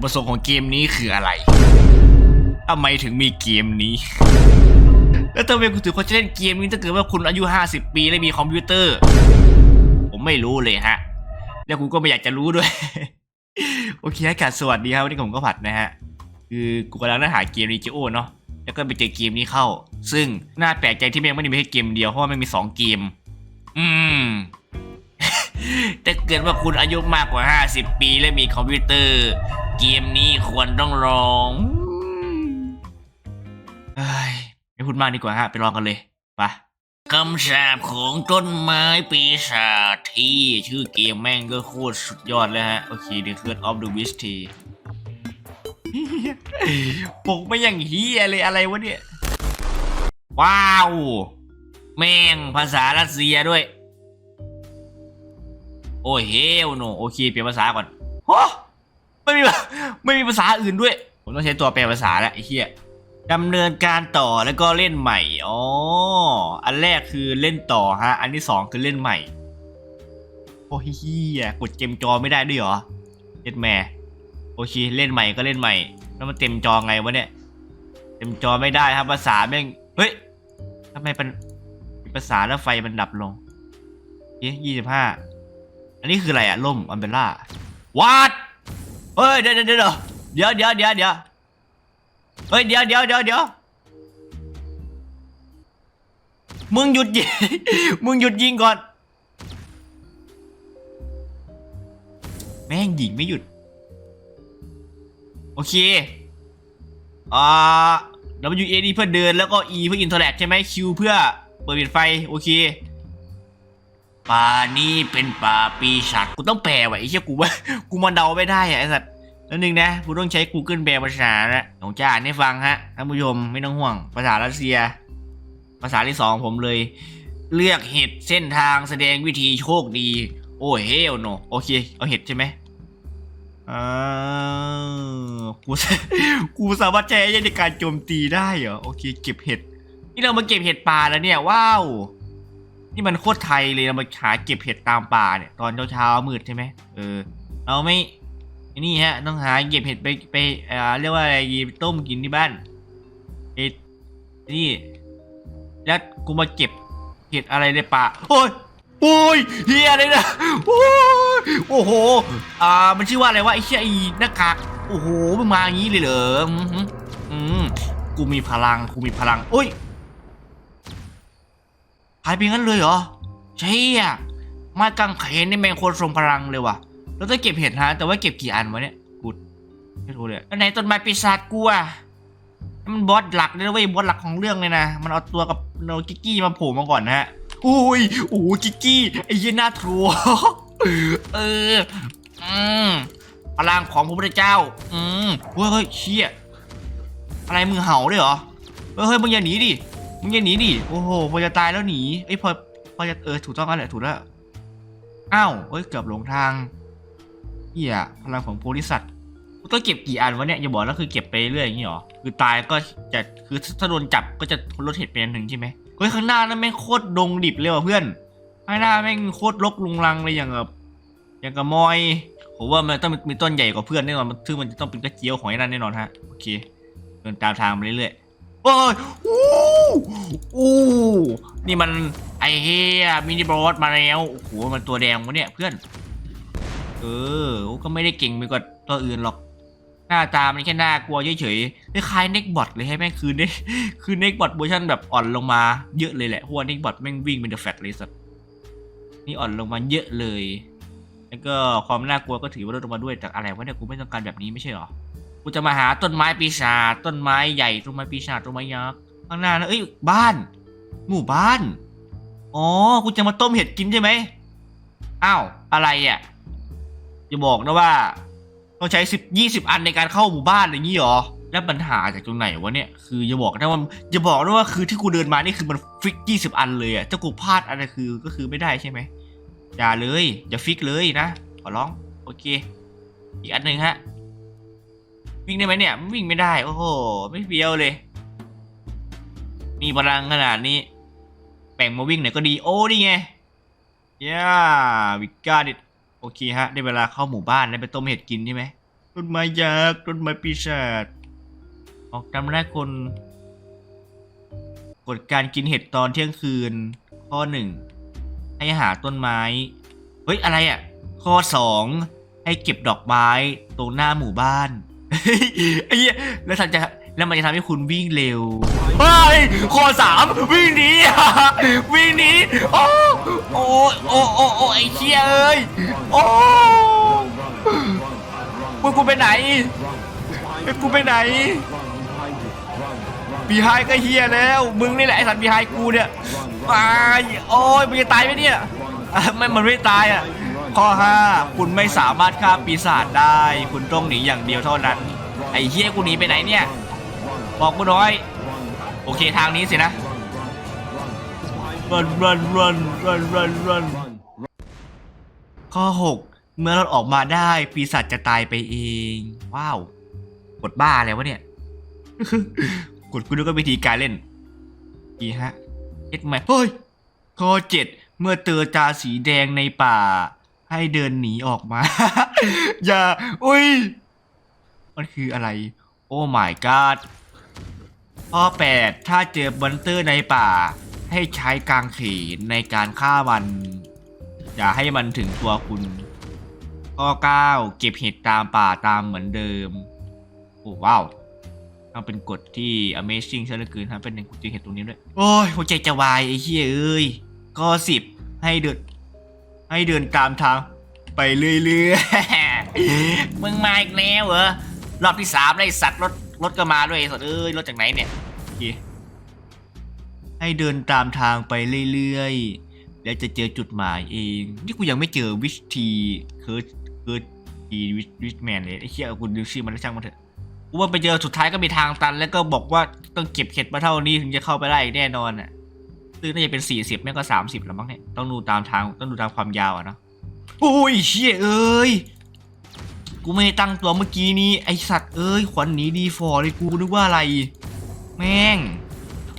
จุดประสงค์ของเกมนี้คืออะไรทำไมถึงมีเกมนี้ แล้วทำไมคุณถึงคนจะเล่นเกมนี้ถ้าเกิดว่าคุณอายุ 50 ปีและมีคอมพิวเตอร์ ผมไม่รู้เลยฮะ แล้วกูก็ไม่อยากจะรู้ด้วย โอเคอากาศสวัสดีครับวันนี้ผมก็ผัดนะฮะ คือกูกำลังนั่งหาเกมรีจิโอเนาะ แล้วก็ไปเจอเกมนี้เข้า ซึ่งน่าแปลกใจที่แม่งไม่ได้มีแค่เกมเดียว เพราะว่ามันมีสองเกม อืม แต่เกิดว่าคุณอายุมากกว่า 50 ปีและมีคอมพิวเตอร์ เกมนี้ควรต้องลองเอ้ยไม่พูดมากดีกว่าฮะ ไปลองกันเลยไปคำสาปของต้นไม้ปีศาจที่ชื่อเกมแม่งก็โคตรสุดยอดแล้วฮะ โอเค The Curse of the Witch T ปกไม่อย่างเฮียเลยอะไรวะเนี่ย ว้าว แม่งภาษารัสเซียด้วย โอ้เฮลโนโอเคเปลี่ยนภาษาก่อนโอ้ไม่มีไม่มีภาษาอื่นด้วย ผมต้องใช้ตัวแปลภาษาแล้วไอ้เหี้ยดำเนินการต่อแล้วก็เล่นใหม่อ๋ออันแรกคือเล่นต่อฮะ อันที่สองคือเล่นใหม่ โอ้เฮียกดเต็มจอไม่ได้ด้วยเหรอเล่นแม่โอเคเล่นใหม่ก็เล่นใหม่ แล้วมันเต็มจอไงวะเนี่ย เต็มจอไม่ได้ครับภาษาแม่งเฮ้ยทำไมเป็นภาษาแล้วไฟมันดับลงเยี่สิบห้า อันนี้คืออะไรอะล่มอัมเบล่าวัดเฮ้ยเดี๋ยวเดี๋ยวเดี๋ยวเดี๋ยวเดี๋ยวเดี๋ยวเดี๋ยวเฮ้ยเดี๋ยวเดี๋ยวเดี๋ยวเดี๋ยวมึงหยุดยิง มึงหยุดยิงก่อน แม่งยิงไม่หยุด โอเค อ่า W A D เพื่อเดินแล้วก็ E เพื่ออินเทอร์แลกใช่ไหม Q เพื่อเปิดปิดไฟ โอเค ป่านี้เป็นป่าปีศาจกูต้องแปลไว้ไอ้เชี่ยกูว่ากูมาเดาไม่ได้อะไอ้สัตว์แล้วนึงนะกูต้องใช้ Google แปลภาษานะผมจะอ่านให้ฟังฮะท่านผู้ชมไม่ต้องห่วง ภาษารัสเซีย ภาษาที่สองผมเลย เลือกเห็ดเส้นทางแสดงวิธีโชคดี โอ้เฮลโนโอเค เอาเห็ดใช่ไหมอ่ากูกูสามารถใช้ในการโจมตีได้เหรอโอเค เก็บเห็ด นี่เรามาเก็บเห็ดป่าแล้วเนี่ยว้าว นี่มันโคตรไทยเลยเรามาหาเก็บเห็ดตามป่าเนี่ยตอนเช้าๆมืดใช่ไหมเออ เราไม่นี่ฮะต้องหาเก็บเห็ดไปไปเอ่อเรียกว่าอะไรดีไปต้มกินที่บ้านเอ็ดนี่แล้วกูมาเก็บเห็ดอะไรในป่าโอ้ยโอ้ยเฮียอะไรนะโอ้ยโอ้โห อ่า มันชื่อว่าอะไรวะไอ้เชี่ยไอ้หน้ากากโอ้โหมึงมาอย่างนี้เลยเหรออืมอืมอืมกูมีพลังกูมีพลังโอ้ย หายไปงั้นเลยเหรอใช่อะไม้กางเขนนี่แมงโคตรทรงพลังเลยว่ะเราต้องเก็บเห็ดฮะแต่ว่าเก็บกี่อันวะเนี่ยกูไม่รู้เลยแล้วไหนต้นไม้ปีศาจกูอะมันบอสหลักเลยนะเว้ยบอสหลักของเรื่องเลยนะ มันเอาตัวกับโนกิกกี้มาโผล่มาก่อนนะฮะอุ้ยโอ้กิกกี้ไอ้เหี้ยหน้าทรัวเอออืมพลังของพระพุทธเจ้า อืมเฮ้ยเฮ้ยเชี่ยอะไรมึงเห่าด้วยเหรอเฮ้ยเฮ้ยมึงอย่าหนีดิ มึงอย่าหนีดิโอ้โหพอจะตายแล้วหนีไอ้พอพอจะเออถูกต้องกันแหละถูกแล้วอ้าวเอ้ยเกือบหลงทางเหี้ยพลังของโพลิสัตกูต้องเก็บกี่อันวะเนี่ยอย่าบอกแล้วคือเก็บไปเรื่อยอย่างงี้เหรอคือตายก็จะคือถ้าโดนจับก็จะลดเหตุเป็นหนึ่งใช่ไหมเฮ้ยข้างหน้านั่นแม่งโคตรดงดิบเลยว่ะเพื่อนข้างหน้าแม่งโคตรรกลุงรังเลยอย่างแบบอย่างกับมอยผมว่ามันต้องมีต้นใหญ่กว่าเพื่อนแน่นอนมันซึ่งมันจะต้องเป็นกระเจียวของไอ้นั่นแน่นอนฮะโอเคเดินตามทางไปเรื่อยๆ โอ้ยอู้อู้นี่มันไอเฮียมินิบอสมาแล้วโอ้โหมันตัวแดงวะเนี่ยเพื่อน เออก็ไม่ได้เก่งไปกว่าตัวอื่นหรอก หน้าตามันแค่น่ากลัวเฉยๆคล้ายเน็กบอทเลยให้แม่งคือเน็กคือเน็กบอทเวอร์ชันแบบอ่อนลงมาเยอะเลยแหละเพราะว่าเน็กบอทแม่งวิ่งเป็นเดอะแฟตเลยสัตว์นี่อ่อนลงมาเยอะเลย แล้วก็ความน่ากลัวก็ถือว่าลดลงมาด้วยจากอะไรวะเนี่ยกูไม่ต้องการแบบนี้ไม่ใช่หรอ กูจะมาหาต้นไม้ปีศาจต้นไม้ใหญ่ต้นไม้ปีศาจต้นไม้ยักษ์ข้างหน้านะเอ้ยบ้าน หมู่บ้าน อ๋อกูจะมาต้มเห็ดกินใช่ไหมอ้าวอะไรอะอย่าบอกนะว่าต้องใช้สิบยี่สิบอันในการเข้าหมู่บ้านอย่างนี้หรอแล้วปัญหาจากตรงไหนวะเนี่ยคืออย่าบอกนะว่าอย่าบอกนะว่าคือที่กูเดินมานี่คือมันฟิกยี่สิบอันเลยอะถ้ากูพลาดอะไรคือก็คือไม่ได้ใช่ไหมอย่าเลย อย่าฟิกเลยนะขอร้องโอเค อีกอันหนึ่งฮะ วิ่งได้ไหมเนี่ย วิ่งไม่ได้ โอ้โห ไม่เฟี้ยวเลย มีพลังขนาดนี้ แบ่งมาวิ่งหน่อยก็ดี โอ้ นี่ไงย่าวิกาดิโอเคฮะ ได้เวลาเข้าหมู่บ้านแล้วไปต้มเห็ดกินใช่ไหมต้นไม้ยักษ์ต้นไม้ปีศาจออกจำแรกคนกฎการกินเห็ดตอนเที่ยงคืน ข้อหนึ่งให้หาต้นไม้ เฮ้ย อะไรอะ ข้อสองให้เก็บดอกไม้ตรงหน้าหมู่บ้าน ไอ้เหี้ยแล้วทำจะแล้วมันจะทำให้คุณวิ่งเร็วเฮ้ยข้อสามวิ่งหนีวิ่งหนีโอ้โอ้โอ้โอ้โอ้ไอ้เชี่ยเอ้ยโอ้มึงกูไปไหนเอ้ยกูไปไหนบีไฮก็เฮียแล้ว มึงนี่แหละไอ้สัตว์บีไฮกูเนี่ยตายโอ้ยมึงจะตายไหมเนี่ยไม่มันไม่ตายอะ ข้อ 5 คุณไม่สามารถฆ่าปีศาจได้ คุณต้องหนีอย่างเดียวเท่านั้น ไอ้เฮียกูหนีไปไหนเนี่ย บอกกูน้อย โอเคทางนี้สินะ run run run run run run ข้อ 6 เมื่อเราออกมาได้ปีศาจจะตายไปเอง ว้าว กดบ้าอะไรวะเนี่ย กดกูดูก็วิธีการเล่นดีฮะเอ็ดไหมเฮ้ยข้อ 7 เมื่อเจอจาสีแดงในป่า ให้เดินหนีออกมา อย่า อุ้ย มันคืออะไร โอ้ my god ข้อ 8 ถ้าเจอบันเตอร์ในป่า ให้ใช้กางเขนในการฆ่ามัน อย่าให้มันถึงตัวคุณ ข้อ 9 เก็บเห็ดตามป่าตามเหมือนเดิม โอ้ว้าวเอาเป็นกฎที่ Amazing ซะเหลือเกินฮะเป็นในกูเจอเห็ดตรงนี้ด้วย โอ้ยหัวใจจะวายไอ้เหี้ยเอ้ยข้อ10ให้เดิน ให้เดินตามทาง ไปเรื่อยๆ มึงมาอีกแล้วเหรอ รอบที่สามได้สัตว์รถรถก็มาด้วยสัตว์เอ้ยรถจากไหนเนี่ยให้เดินตามทางไปเรื่อยๆ แล้วจะเจอจุดหมายเอง นี่กูยังไม่เจอวิชทีเคิร์ดเคิร์ดทีวิชวิชแมนเลยไอ้เหี้ยกูดูชื่อมันแล้วช่างมันเถอะกูว่าไปเจอสุดท้ายก็มีทางตัน แล้วก็บอกว่าต้องเก็บเห็ดมาเท่านี้ถึงจะเข้าไปได้แน่นอนอะ ซึ่งน่าจะเป็นสี่สิบไม่ก็สามสิบแล้วมั้งเนี่ย ต้องดูตามทาง ต้องดูตามความยาวอะเนาะ โอ้ยเชี่ยเอ้ย กูไม่ได้ตั้งตัวเมื่อกี้นี้ไอสัตว์เอ้ย ขวัญหนีดีฟอร์เลยกูนึกว่าอะไร แม่ง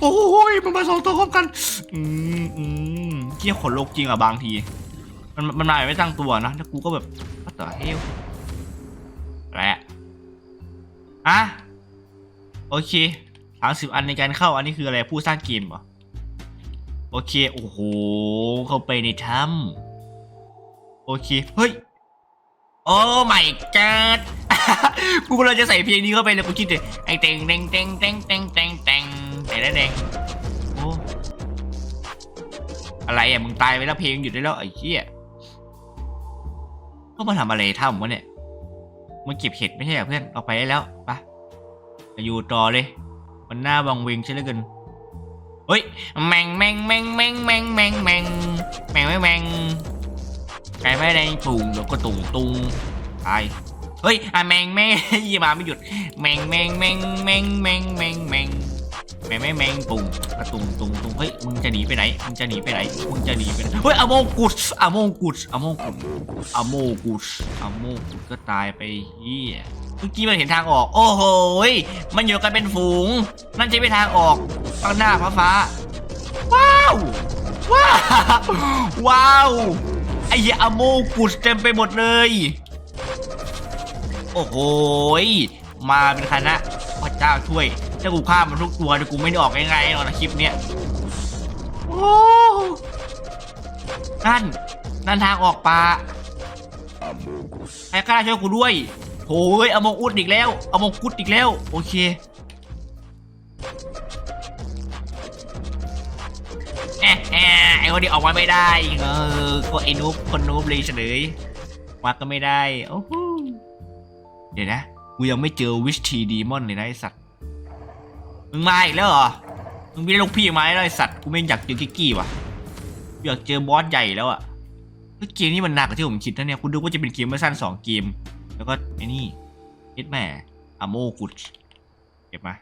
โอ้ยมันมาสองตัวพร้อมกัน อืมอืมเกี่ยขนลุกจริงอะบางที มันมันมาแบบไม่ตั้งตัวนะแล้วกูก็แบบว่าต่อเฮลแหละอะโอเคสามสิบอันในการเข้าอันนี้คืออะไรผู้สร้างเกมเหรอ โอเค โอ้โห เข้าไปในถ้ำโอเค เฮ้ย โอ้ไม่กดกูกำลังจะใส่เพลงนี้เข้าไปเลยกูคิดเลยไอ้เต็งเต็งเต็งเต็งเต็งเต็งเต็งแต่ละเต็งโอ้อะไรอะ มึงตายไปแล้วเพลงหยุดได้แล้วไอ้เหี้ยก็มาทำอะไรทำวะเนี่ยมันเก็บเห็ดไม่ใช่เหรอเพื่อนเอาไปได้แล้วปไปอยู่ต่อเลย มันหน้าวังเวงใช่เหลือเกิน เฮ้ยแมงแมงแมงแมงแมงแมงแมงแมงแมงแมงไก่ไม่ได้ตุงแล้วก็ตุงตุงตายเฮ้ยอะแมงแมงยี่มาไม่หยุดแมงแมงแมงแมงแมงแมงแมง แมงแมงแมงตุงกระตุงตุงตุงเฮ้ยมึงจะหนีไปไหนมึงจะหนีไปไหนมึงจะหนีไปไหนเฮ้ยอโมกุสอโมกุสอโมกุสอโมกุสอโมกุสก็ตายไปเฮียเมื่อกี้มันเห็นทางออก โอ้โหมันอยู่กันเป็นฝูง นั่นใช่เป็นทางออกข้างหน้าฟ้าฟ้า ว้าวว้าวว้าวไอ้เหี้ยอโมกุสเต็มไปหมดเลย โอ้โหมาเป็นคณะพระเจ้าช่วย ถ้ากูฆ่ามันทุกตัวเดี๋ยวกูไม่ได้ออกง่ายๆหรอกนะคลิปเนี้ยโอ้นั่น นั่นทางออกปลาใครกล้าช่วยกูด้วยโอ้ยอโมงอุดอีกแล้วอโมงกุดอีกแล้ว โอเคไอ้คนนี้ออกมาไม่ได้ เออ ก็ไอ้นูบคนนูบเลยเฉลยมาก็ไม่ได้ โอ้โหเดี๋ยวนะ กูยังไม่เจอวิชทีดีมอนเลยนะไอสัตว์ มึงมาอีกแล้วเหรอ มึงมีลูกพี่มาแล้วไอสัตว์ กูไม่อยากเจอกิกกี้ว่ะ อยากเจอบอสใหญ่แล้วอะเกมนี้มันหนักกว่าที่ผมคิดนะเนี่ย คุณดูว่าจะเป็นเกมเมื่อสั้นสองเกม แล้วก็ไอ้นี่เอ็ดแม่อะโมกุดเก็บมา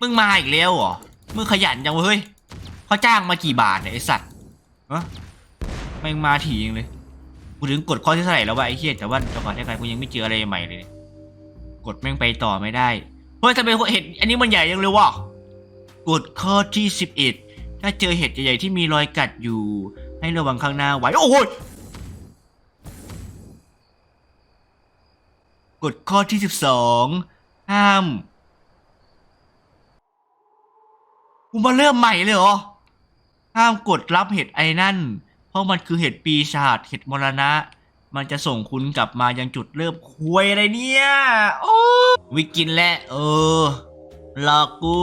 มึงมาอีกแล้วเหรอ มึงขยันจังเว้ยเฮ้ยเขาจ้างมากี่บาทเนี่ยไอสัตว์ฮะแม่งมาถี่ยังเลยกูถึงกดข้อที่เท่าไหร่แล้ววะไอ้เหี้ยแต่ว่าจังหวะที่ไงกูยังไม่เจออะไรใหม่เลย กดแม่งไปต่อไม่ได้ เฮ้ยทำไมเห็ดอันนี้มันใหญ่ยังเลยวะ กดข้อที่สิบเอ็ดถ้าเจอเห็ดใหญ่ๆที่มีรอยกัดอยู่ ให้ระวังข้างหน้าไว้ โอ้ยกกฎข้อที่สิบสองห้าม กูมาเริ่มใหม่เลยเหรอ ห้ามกดรับเห็ดไอ้นั่น เพราะมันคือเห็ดปีศาจเห็ดมรณะ มันจะส่งคุณกลับมายังจุดเริ่มคุยอะไรเนี่ย โอ้วิกินแล้วเออหลอกกู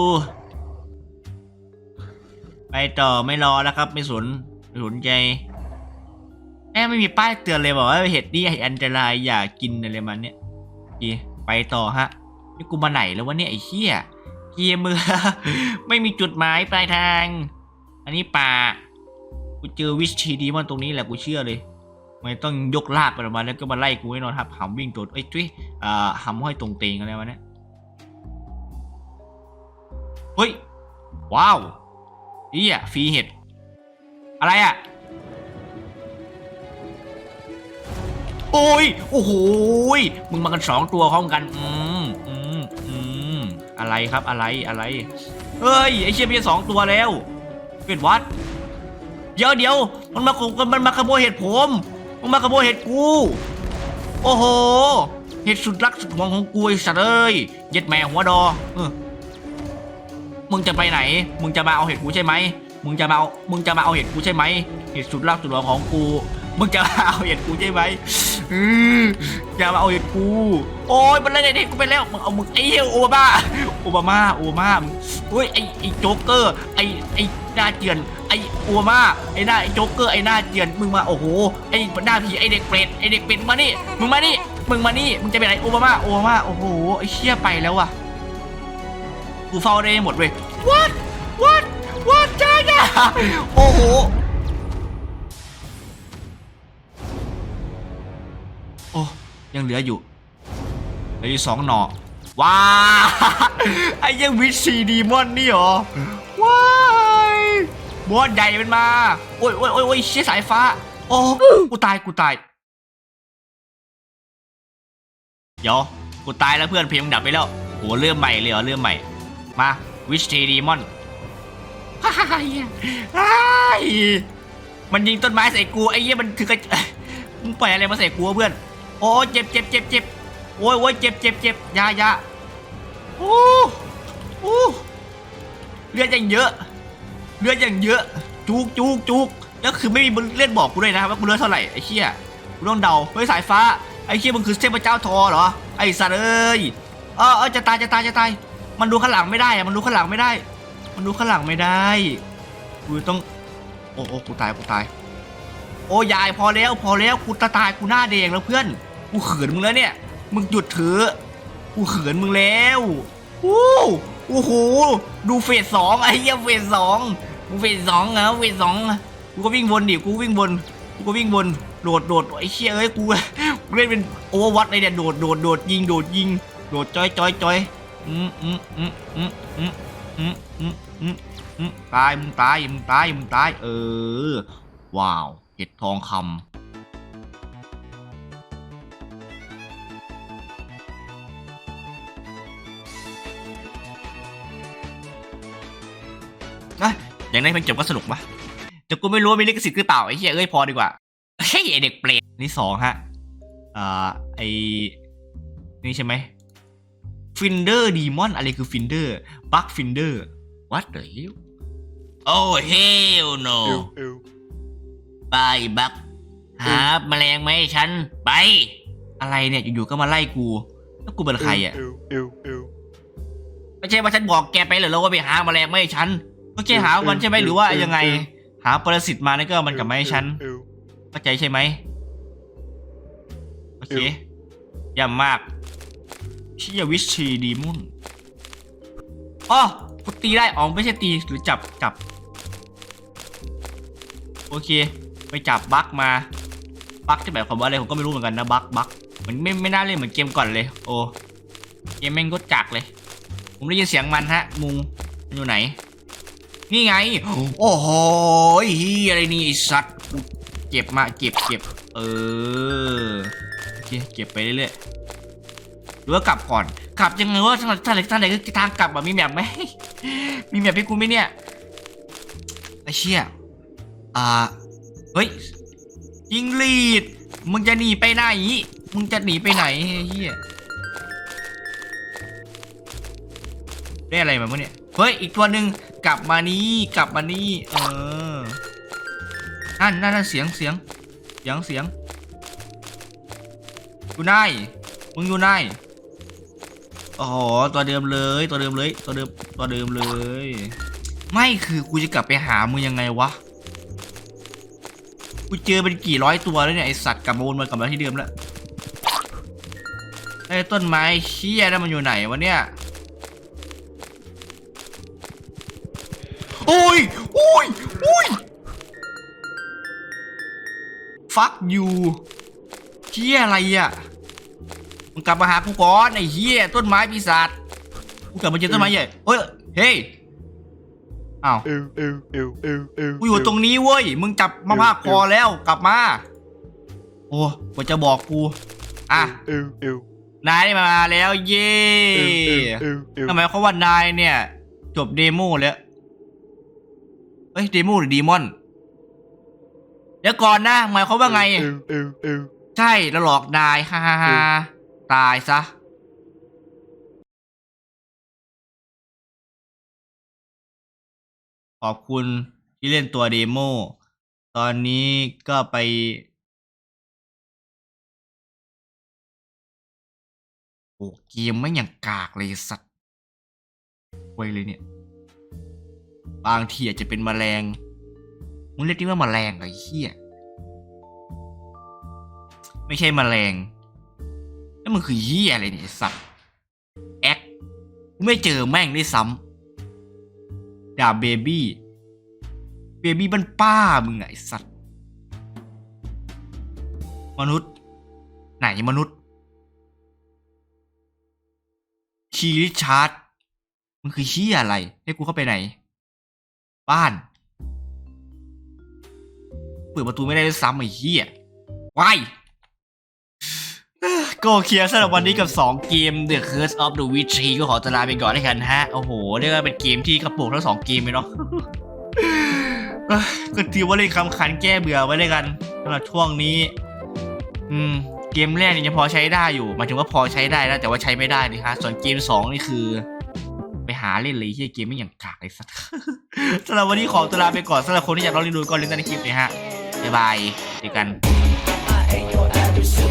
ไปต่อไม่รอแล้วครับ ไม่สนไม่สนใจแม่ไม่มีป้ายเตือนเลยบอกว่าเห็ดนี่อันตรายอย่ากินอะไรมันเนี่ยโอเคไปต่อฮะนี่กูมาไหนแล้ววะเนี่ยไอ้เหี้ยเกียมือ ไม่มีจุดหมายปลายทาง อันนี้ป่ากูเจอวิชชีดีมันตรงนี้แหละกูเชื่อเลยไม่ต้องยกลากไปประมาณแล้วก็มาไล่กูแน่นอนครับหำวิ่งตัวเอ้ยจุ้ยอ่าหำห้อยตรงเตงอะไรวะเนี่ยเฮ้ยว้าว นี่อะฟรีเห็ด อะไรอะ โอ้ย โอ้โหยมึงมากันสองตัวพร้อมกัน อืมอืมอืมอะไรครับอะไรอะไร เฮ้ย ไอเชี่ยมีสองตัวแล้ว เป็นวัด เดี๋ยวเดี๋ยวมันมามันมาขโมยเห็ดผม มันมาขโมยเห็ดกู โอ้โห เห็ดสุดรักสุดหวงของกูไอ้สัตว์เอ้ยเย็ดแม่หัวดอเออ มึงจะไปไหน มึงจะมาเอาเห็ดกูใช่ไหมมึงจะมาเอามึงจะมาเอาเห็ดกูใช่ไหมเห็ดสุดรักสุดหวงของกู มึงจะมาเอาเห็ดกูใช่ไหมอือจะมาเอาเห็ดกู โอ้ยมันเล่นไอ้นี่กูไปแล้ว มึงเอามึงไอ้เหี้ยโอบามาโอบามาโอบามามึงเฮ้ยไอ้ไอ้โจ๊กเกอร์ ไอ้ไอ้หน้าเจือน ไอ้โอบามา ไอ้หน้าไอ้โจ๊กเกอร์ ไอ้หน้าเจือน มึงมาโอ้โห ไอ้หน้าผีไอ้เด็กเปรต ไอ้เด็กเปรตมานี่ มึงมานี่ มึงมานี่ มึงจะไปไหนโอบามาโอบามา โอ้โห ไอ้เชี่ยไปแล้วว่ะ กูเฝ้าได้หมดเว้ย what what what จ้าจ้าโอ้โหโอ้ยังเหลืออยู่เหลืออยู่สองหน่อว้าไอ้ยังวิชีดีมอนนี่เหรอว้ายบอสใหญ่มันมาโอ้ยโอ้ยโอ้ยโอ้ยเชี่ยสายฟ้าโอ้กูตายกูตายเดี๋ยวกูตายแล้วเพื่อนเพลงมึงดับไปแล้วโหเริ่มใหม่เลยเหรอเริ่มใหม่ มาวิชทีดีมอนฮ่าฮ่าฮ่าเหี้ยฮ่ามันยิงต้นไม้ใส่กูไอ้เหี้ยมันคือกระมึงปล่อยอะไรมาใส่กูวะเพื่อน โอ้เจ็บเจ็บเจ็บเจ็บโอ้ยโอ้ยเจ็บเจ็บเจ็บอยาอยาโอ้โอ้เลือดอย่างเยอะ เลือดอย่างเยอะ จุกจุกจุกแล้วคือไม่มีเลือดบอกกูด้วยนะว่ากูเลือดเท่าไหร่ไอ้เชี่ยกูต้องเดาเฮ้ยสายฟ้าไอ้เชี่ยมึงคือเทพเจ้าทอเหรอไอ้สัตว์เอ้ยเออเออจะตายจะตายจะตาย มันดูข้างหลังไม่ได้อะมันดูข้างหลังไม่ได้ มันดูข้างหลังไม่ได้กูต้อง โอ้โอ้กูตายกูตาย โอ้ยายพอแล้วพอแล้วกูตาตายกูหน้าแดงแล้วเพื่อนกูเขินมึงแล้วเนี่ย มึงหยุดเถอะกูเขินมึงแล้วโอ้โอ้โหดูเฟสสองไอ้เหี้ยเฟสสองกูเฟสสองเหรอเฟสสองกูก็วิ่งวนดิกูวิ่งวนกูก็วิ่งวนโดดโดดไอ้เชี่ยเอ้ยกูกูเล่นเป็นโอเวอร์วัตเลยเนี่ยโดดโดดโดดยิงโดดยิงโดดจอยจอยจอย อืมอืมอืมอืมอืมอืมอืมอืมอืมตายมึงตายมึงตายมึงตาย เออ ว้าวเห็ดทองคำนะอย่างนั้นเพลงจบก็สนุกปะแต่กูไม่รู้ว่ามีลิขสิทธิ์หรือเปล่าไอ้เหี้ยเอ้ยพอดีกว่าเฮ้ยไอเด็กเปรตนี่สองฮะอ่าไอนี่ใช่ไหม ฟินเดอร์ดีมอนอะไรคือฟินเดอร์บักฟินเดอร์ what the hell โอ้ hell no เอวเอวไปบักหาแมลงไหมาให้ฉัน ไป อะไรเนี่ยอยู่ๆก็มาไล่กู แล้วกูเป็นใครอะเอวเอวเอวไม่ใช่ว่าฉันบอกแกไปเหรอแล้วว่าไปหาแมลงมาให้ฉันก็แค่หามันใช่ไหมหรือว่ายังไง หาปรสิตมาแล้วก็เอามันกลับมาให้ฉันเอวเข้าใจใช่ไหมโอเคเอวเย่ำมาก เชี่ยวิชีดีมุนอ๋อตีได้อ๋อไม่ใช่ตีหรือจับจับ โอเค ไปจับบั๊กมาบั๊กจะแบบความว่าอะไรผมก็ไม่รู้เหมือนกันนะบั๊กบั๊กมือนไม่ไม่น่าเล่นเหมือนเกมก่อนเลย โอ้เกมแม่งก็จักเลย ผมได้ยินเสียงมันฮะมุงมันอยู่ไหน นี่ไง โอ้โหฮีอะไรนี่ไอสัตว์เก็บมาเก็บเก็บเออโอเคเก็บไปเรื่อยๆ หรือว่ากลับก่อน กลับยังไงวะทาทางไหนทางไหนก็ทางกลับอะมีแบบไหมมีแบบให้กูไหมเนี่ยไอ้เชี่ยอ่าเฮ้ยยิงลีดมึงจะหนีไปไหนมึงจะหนีไปไหนไอ้เฮียได้อะไรมาเมื่อเนี่ยเฮ้ยอีกตัวหนึ่งกลับมานี่กลับมานี่เออนั่นนั่นนั่นเสียงเสียงเสียงเสียงอยู่ไหนมึงอยู่ไหน อ้โหตัวเดิมเลยตัวเดิมเลยตัวเดิมตัวเดิมเลย ไม่คือกูจะกลับไปหามึงยังไงวะกูเจอเป็นกี่ร้อยตัวแล้วเนี่ยไอสัตว์กลับมาวนมากลับมาที่เดิมแล้วไอ้ต้นไม้เชี่ยนั่นมันอยู่ไหนวะเนี่ยโอ้ยโอ้ยโอ้ย fuck you เชี่ยอะไรอะ มึงกลับมาหากูก่อนไอ้เหี้ยต้นไม้ปีศาจกูกลับมาเจอต้นไม้ใหญ่เฮ้ยเฮ้ยอ้าวเอวเอวเอวเอวเอวกูอยู่ตรงนี้เว้ยมึงจับมาภาคคอแล้วกลับมาโอ้กว่าจะบอกกูอะเอวเอวนายได้มาแล้วเย้เอวเอวเอวทำไมเขามว่านายเนี่ย จบเดโมแล้วเฮ้ยเดโมหรือดีมอนเดี๋ยวก่อนนะหมายความว่าไงเอวเอวเอวใช่แล้วหลอกนายฮ่าฮ่าฮ่า ตายซะขอบคุณที่เล่นตัวเดโม ตอนนี้ก็ไป โอ้เกมไม่อย่างกากเลยสัตว์ไว้เลยเนี่ย บางทีอาจจะเป็นแมลง มึงเรียกนี่ว่าแมลงเหรอไอ้เหี้ยไม่ใช่แมลง แล้วมันคือเหี้ยอะไรเนี่ยไอ้สัตว์แอคกูไม่เจอแม่งด้วยซ้ำด่าเบบี้เบบี้บ้านป้ามึงอะไงสัตว์ มนุษย์ ไหนมนุษย์ชีริชาร์ดมันคือชี่ยอะไร ให้กูเข้าไปไหน บ้าน เปิดประตูไม่ได้ด้วยซ้ำไอ้เหี้ยว้าย โอเคียสำหรับวันนี้กับ 2 เกม The Curse of the Witch Tree ก็ขอตวลาไปก่อนแล้วกันฮะ โอ้โห เรียกว่าเป็นเกมที่กระปรงทั้งสองเกมเลยเนาะ ก็ถือว่าเล่นคำขันแก้เบื่อไว้เลยกันสำหรับช่วงนี้ อืม เกมแรกนี่ยังพอใช้ได้อยู่หมายถึงว่าพอใช้ได้แล้วแต่ว่าใช้ไม่ได้นี่ฮะ ส่วนเกมสองนี่คือ ไปหาเล่นเลยที่เกมไม่อย่างกากเลยสัตว์สำหรับวันนี้ขอตวลาไปก่อนสำหรับคนที่อยากลองเล่นดูก็เล่นได้ในคลิปเลยฮะบ๊ายบายเจอกัน I ain't your average